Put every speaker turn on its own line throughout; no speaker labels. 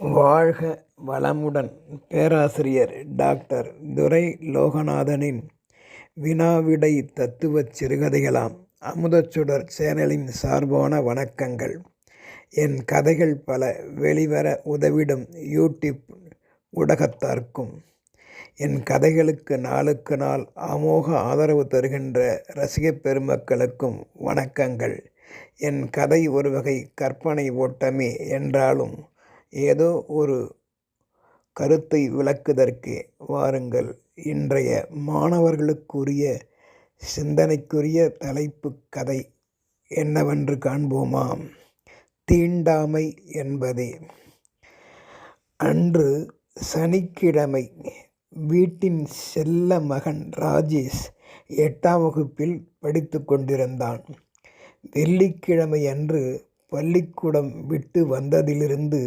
வாழ்க வளமுடன். பேராசிரியர் டாக்டர் துரை லோகநாதனின் வினாவிடை தத்துவச் சிறுகதைகளாம் அமுதச்சுடர் சேனலின் சார்பான வணக்கங்கள். என் கதைகள் பல வெளிவர உதவிடும் யூடியூப் ஊடகத்தார்க்கும். என் கதைகளுக்கு நாளுக்கு நாள் அமோக ஆதரவு தருகின்ற ரசிகப் பெருமக்களுக்கும் வணக்கங்கள். என் கதை ஒரு வகை கற்பனை ஓட்டமே என்றாலும் ஏதோ ஒரு கருத்தை விளக்குதற்கு வாருங்கள். இன்றைய மாணவர்களுக்குரிய சிந்தனைக்குரிய தலைப்பு கதை என்னவென்று காண்போமாம். தீண்டாமை என்பதே. அன்று சனிக்கிழமை வீட்டின் செல்ல மகன் ராஜேஷ் எட்டாம் வகுப்பில் படித்து கொண்டிருந்தான். வெள்ளிக்கிழமை அன்று பள்ளிக்கூடம் விட்டு வந்ததிலிருந்து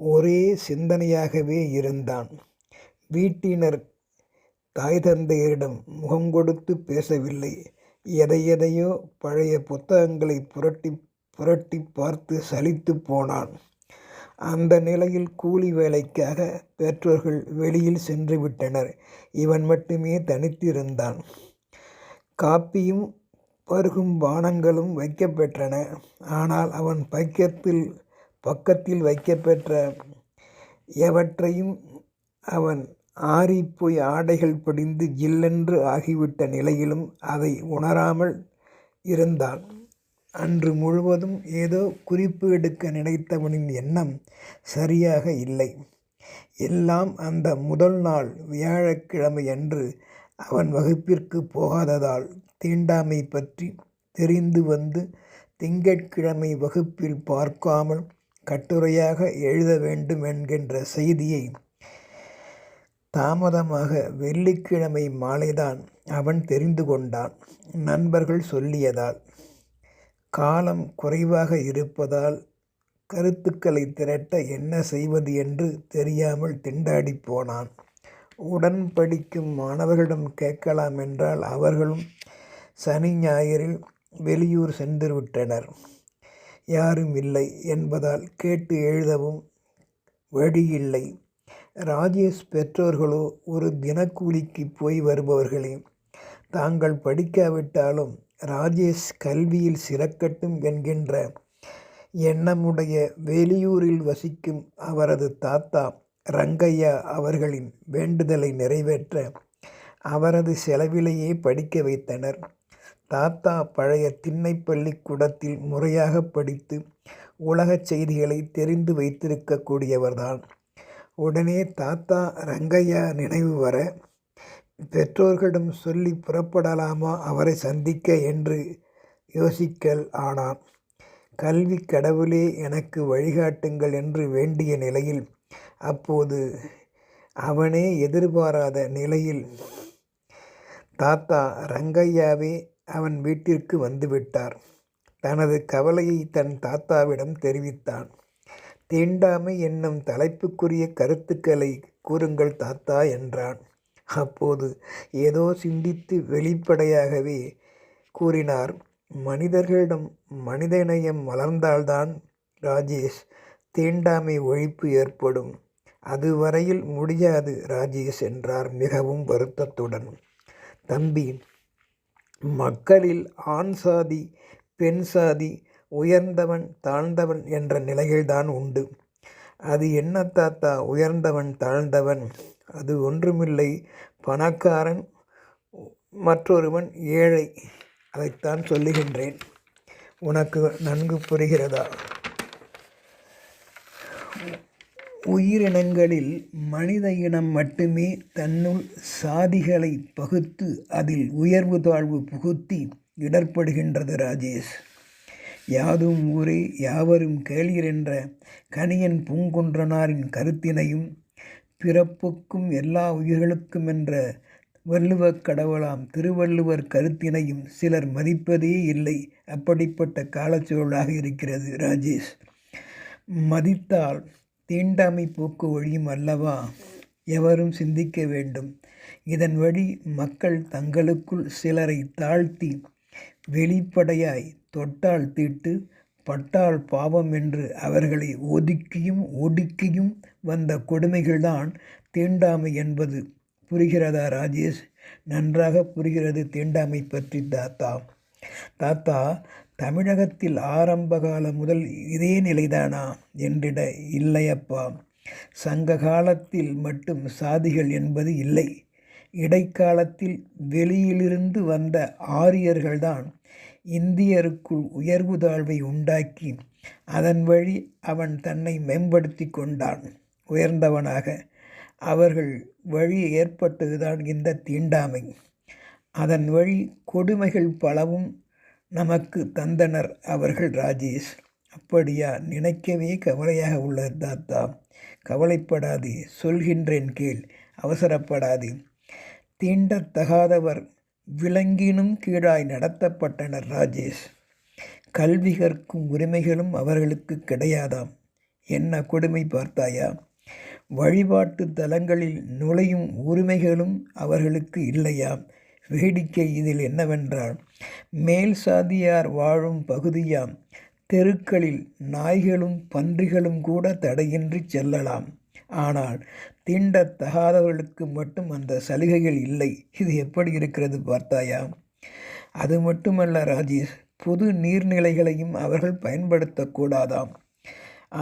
ஒரே சிந்தனையாகவே இருந்தான். வீட்டினர் தாய் தந்தையரிடம் முகம் கொடுத்து பேசவில்லை. எதையெதையோ பழைய புத்தகங்களை புரட்டி புரட்டி பார்த்து சலித்து போனான். அந்த நிலையில் கூலி வேலைக்காக பெற்றோர்கள் வெளியில் சென்று விட்டனர். இவன் மட்டுமே தனித்திருந்தான். காப்பியும் பருகும் பானங்களும் வைக்கப்பெற்றன. ஆனால் அவன் பைக்கத்தில் பக்கத்தில் வைக்கப்பெற்ற எவற்றையும் அவன் ஆறிப்போய் ஆடைகள் படிந்து ஜில்லென்று ஆகிவிட்ட நிலையிலும் அதை உணராமல் இருந்தான். அன்று முழுவதும் ஏதோ குறிப்பு எடுக்க நினைத்தவனின் எண்ணம் சரியாக இல்லை. எல்லாம் அந்த முதல் நாள் வியாழக்கிழமையன்று அவன் வகுப்பிற்கு போகாததால் தீண்டாமை பற்றி தெரிந்து வந்து திங்கட்கிழமை வகுப்பில் பார்க்காமல் கட்டுரையாக எழுத வேண்டும் என்கின்ற செய்தியை தாமதமாக வெள்ளிக்கிழமை மாலைதான் அவன் தெரிந்து கொண்டான். நண்பர்கள் சொல்லியதால் காலம் குறைவாக இருப்பதால் கருத்துக்களை திரட்ட என்ன செய்வது என்று தெரியாமல் திண்டாடி போனான். உடன் படிக்கும் மாணவர்களிடம் கேட்கலாம் என்றால் அவர்களும் சனி ஞாயிறில் வெளியூர் சென்று விட்டனர். யாரும் இல்லை என்பதால் கேட்டு எழுதவும் வழியில்லை. ராஜேஷ் பெற்றோர்களோ ஒரு தினக்கூலிக்கு போய் வருபவர்களே. தாங்கள் படிக்காவிட்டாலும் ராஜேஷ் கல்வியில் சிறக்கட்டும் என்கின்ற எண்ணமுடைய வெளியூரில் வசிக்கும் அவரது தாத்தா ரங்கையா அவர்களின் வேண்டுதலை நிறைவேற்ற அவரது செலவிலேயே படிக்க வைத்தனர். தாத்தா பழைய திண்ணை பள்ளிக்கூடத்தில் முறையாக படித்து உலகச் செய்திகளை தெரிந்து வைத்திருக்கக்கூடியவர்தான். உடனே தாத்தா ரங்கையா நினைவு வர. பெற்றோர்களிடம் சொல்லி புறப்படலாமா? அவரை சந்திக்க என்று யோசிக்கல் ஆனான். கல்வி கடவுளே எனக்கு வழிகாட்டுங்கள் என்று வேண்டிய நிலையில் அப்போது அவனே எதிர்பாராத நிலையில் தாத்தா ரங்கையாவே அவன் வீட்டிற்கு வந்துவிட்டார். தனது கவலையை தன் தாத்தாவிடம் தெரிவித்தான். தீண்டாமை என்னும் தலைப்புக்குரிய கருத்துக்களை கூறுங்கள் தாத்தா என்றான். அப்போது ஏதோ சிந்தித்து வெளிப்படையாகவே கூறினார். மனிதர்களிடம் மனிதநேயம் வளர்ந்தால்தான் ராஜேஷ் தீண்டாமை ஒழிப்பு ஏற்படும். அதுவரையில் முடியாது ராஜேஷ் என்றார் மிகவும் வருத்தத்துடன். தம்பி மக்களில் ஆண் சாதி பெண் சாதி உயர்ந்தவன் தாழ்ந்தவன் என்ற நிலைகள்தான் உண்டு. அது என்ன தாத்தா? உயர்ந்தவன் தாழ்ந்தவன். அது ஒன்றுமில்லை. பணக்காரன் மற்றொருவன் ஏழை. அதைத்தான் சொல்லுகின்றேன். உனக்கு நன்கு புரிகிறதா? உயிரினங்களில் மனித இனம் மட்டுமே தன்னுள் சாதிகளை பகுத்து அதில் உயர்வு தாழ்வு புகுத்தி இடர்படுகின்றது ராஜேஷ். யாதும் ஊரே யாவரும் கேளீர் என்ற கணியன் பூங்குன்றனாரின் கருத்தினையும் பிறப்புக்கும் எல்லா உயிர்களுக்கும் என்ற வள்ளுவக் கடவுளாம் திருவள்ளுவர் கருத்தினையும் சிலர் மதிப்பதே இல்லை. அப்படிப்பட்ட காலச்சூழலாக இருக்கிறது ராஜேஷ். மதித்தால் தீண்டாமை போக்கு ஒழியும் அல்லவா? எவரும் சிந்திக்க வேண்டும். இதன் வழி மக்கள் தங்களுக்குள் சிலரை தாழ்த்தி வெளிப்படையாய் தொட்டால் தீட்டு பட்டால் பாவம் என்று அவர்களை ஒதுக்கியும் ஒடுக்கியும் வந்த கொடுமைகள்தான் தீண்டாமை என்பது. புரிகிறதா ராஜேஷ்? நன்றாக புரிகிறது தீண்டாமை பற்றி தாத்தா. தாத்தா தமிழகத்தில் ஆரம்ப காலம் முதல் இதே நிலைதானா? என்றிட இல்லையப்பா. சங்க காலத்தில் மட்டும் சாதிகள் என்பது இல்லை. இடைக்காலத்தில் வெளியிலிருந்து வந்த ஆரியர்கள்தான் இந்தியருக்குள் உயர்வு தாழ்வை உண்டாக்கி அதன் வழி அவன் தன்னை மேம்படுத்தி கொண்டான். உயர்ந்தவனாக அவர்கள் வழி ஏற்பட்டதுதான் இந்த தீண்டாமை. அதன் வழி கொடுமைகள் பலவும் நமக்கு தந்தனர் அவர்கள் ராஜேஷ். அப்படியா? நினைக்கவே கவலையாக உள்ளது தாத்தா. கவலைப்படாதே சொல்கின்றேன் கேள். அவசரப்படாதே. தீண்டத்தகாதவர் விலங்கினும் கீழாய் நடத்தப்பட்டனர் ராஜேஷ். கல்வி கற்கும் உரிமைகளும் அவர்களுக்கு கிடையாதாம். என்ன கொடுமை பார்த்தாயா? வழிபாட்டு தலங்களில் நுழையும் உரிமைகளும் அவர்களுக்கு இல்லையா வேடிக்கை இதில் என்னவென்றால் மேல் சாதியார் வாழும் பகுதியாம் தெருக்களில் நாய்களும் பன்றிகளும் கூட தடையின்றி செல்லலாம். ஆனால் தீண்டத்தகாதவர்களுக்கு மட்டும் அந்த சலுகைகள் இல்லை. இது எப்படி இருக்கிறது பார்த்தாயா? அது மட்டுமல்ல ராஜேஷ் பொது நீர்நிலைகளையும் அவர்கள் பயன்படுத்தக்கூடாதாம்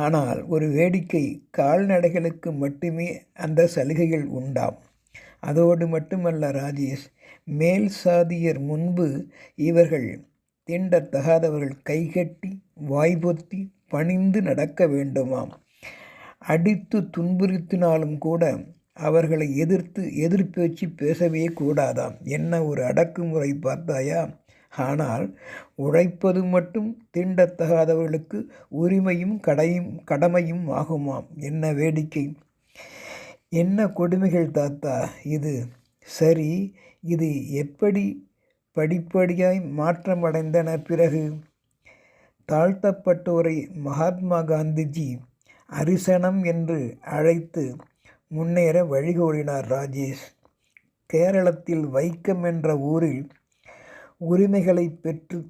ஆனால் ஒரு வேடிக்கை கால்நடைகளுக்கு மட்டுமே அந்த சலுகைகள் உண்டாம். அதோடு மட்டுமல்ல ராஜேஷ் மேல் சாதியர் முன்பு இவர்கள் தீண்டத்தகாதவர்கள் கைகட்டி வாய்பொத்தி பணிந்து நடக்க வேண்டுமாம். அடித்து துன்புறுத்தினாலும் கூட அவர்களை எதிர்த்து எதிர்பேச்சு பேசவே கூடாதாம். என்ன ஒரு அடக்குமுறை பார்த்தாயா? ஆனால் உழைப்பது மட்டும் தீண்டத்தகாதவர்களுக்கு உரிமையும் கடையும் கடமையும் ஆகுமாம். என்ன வேடிக்கை? என்ன கொடுமைகள் தாத்தா இது? சரி இது எப்படி படிப்படியாய் மாற்றமடைந்தன பிறகு? தாழ்த்தப்பட்டோரை மகாத்மா காந்திஜி அரிசனம் என்று அழைத்து முன்னேற வழிகோலினார் ராஜேஷ். கேரளத்தில் வைக்கம் என்ற ஊரில் உரிமைகளை பெற்று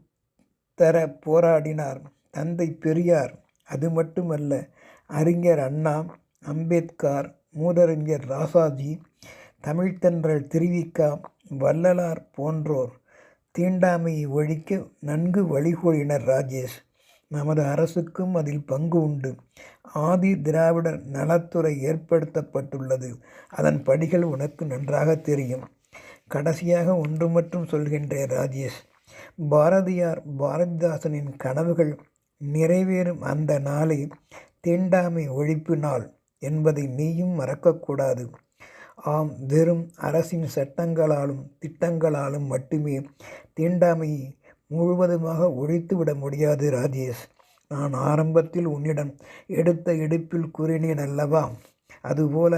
தர போராடினார் தந்தை பெரியார். அது மட்டுமல்ல அறிஞர் அண்ணா அம்பேத்கர் மூதறிஞர் ராசாஜி தமிழ்த்தன்றல் திருவிக்கா வள்ளலார் போன்றோர் தீண்டாமையை ஒழிக்க நன்கு வழிகோலினர் ராஜேஷ். நமது அரசுக்கும் அதில் பங்கு உண்டு. ஆதி திராவிடர் நலத்துறை ஏற்படுத்தப்பட்டுள்ளது. அதன் படிகள் உனக்கு நன்றாக தெரியும். கடைசியாக ஒன்று மட்டும் சொல்கின்ற ராஜேஷ். பாரதியார் பாரதிதாசனின் கனவுகள் நிறைவேறும் அந்த நாளை தீண்டாமை ஒழிப்பு நாள். என்பதை நீயும் மறக்கக்கூடாது. ஆம் வெறும் அரசின் சட்டங்களாலும் திட்டங்களாலும் மட்டுமே தீண்டாமையை முழுவதுமாக ஒழித்துவிட முடியாது ராஜேஷ். நான் ஆரம்பத்தில் உன்னிடம் எடுத்த எடுப்பில் கூறினேன் அல்லவா? அதுபோல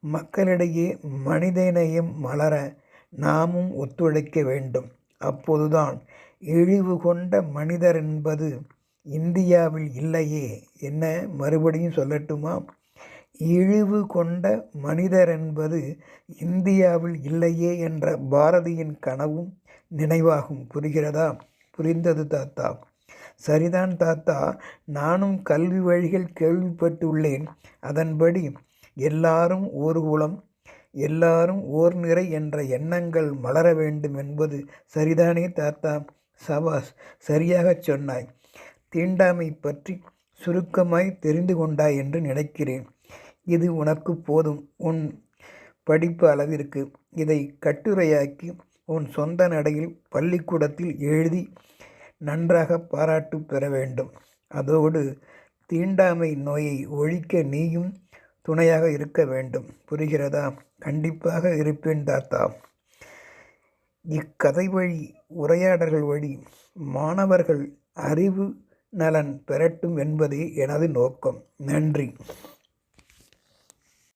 மக்களிடையே மனிதநேயம் மலர நாமும் ஒத்துழைக்க வேண்டும். அப்போதுதான் இழிவு கொண்ட மனிதர் என்பது இந்தியாவில் இல்லையே என்ன மறுபடியும் சொல்லட்டுமா? இழிவு கொண்ட மனிதர் என்பது இந்தியாவில் இல்லையே என்ற பாரதியின் கனவும் நினைவாகும். புரிகிறதா? புரிந்தது தாத்தா. சரிதான் தாத்தா. நானும் கல்வி வழிகள் கேள்விப்பட்டுள்ளேன். அதன்படி எல்லாரும் ஓர் குலம் எல்லாரும் ஓர் நிறை என்ற எண்ணங்கள் மலர வேண்டும் என்பது சரிதானே தாத்தா? சபாஸ் சரியாகச் சொன்னாய். தீண்டாமை பற்றி சுருக்கமாய் தெரிந்து கொண்டாய் என்று நினைக்கிறேன். இது உனக்கு போதும். உன் படிப்பு அளவிற்கு இதை கட்டுரையாக்கி உன் சொந்த நடையில் பள்ளிக்கூடத்தில் எழுதி நன்றாக பாராட்டு பெற வேண்டும். அதோடு தீண்டாமை நோயை ஒழிக்க நீயும் துணையாக இருக்க வேண்டும். புரிகிறதா? கண்டிப்பாக இருப்பேன் தாத்தா. இக்கதை வழி உரையாடல்கள் வழி மாணவர்கள் அறிவு நலன் பெறட்டும் என்பதே எனது நோக்கம். நன்றி.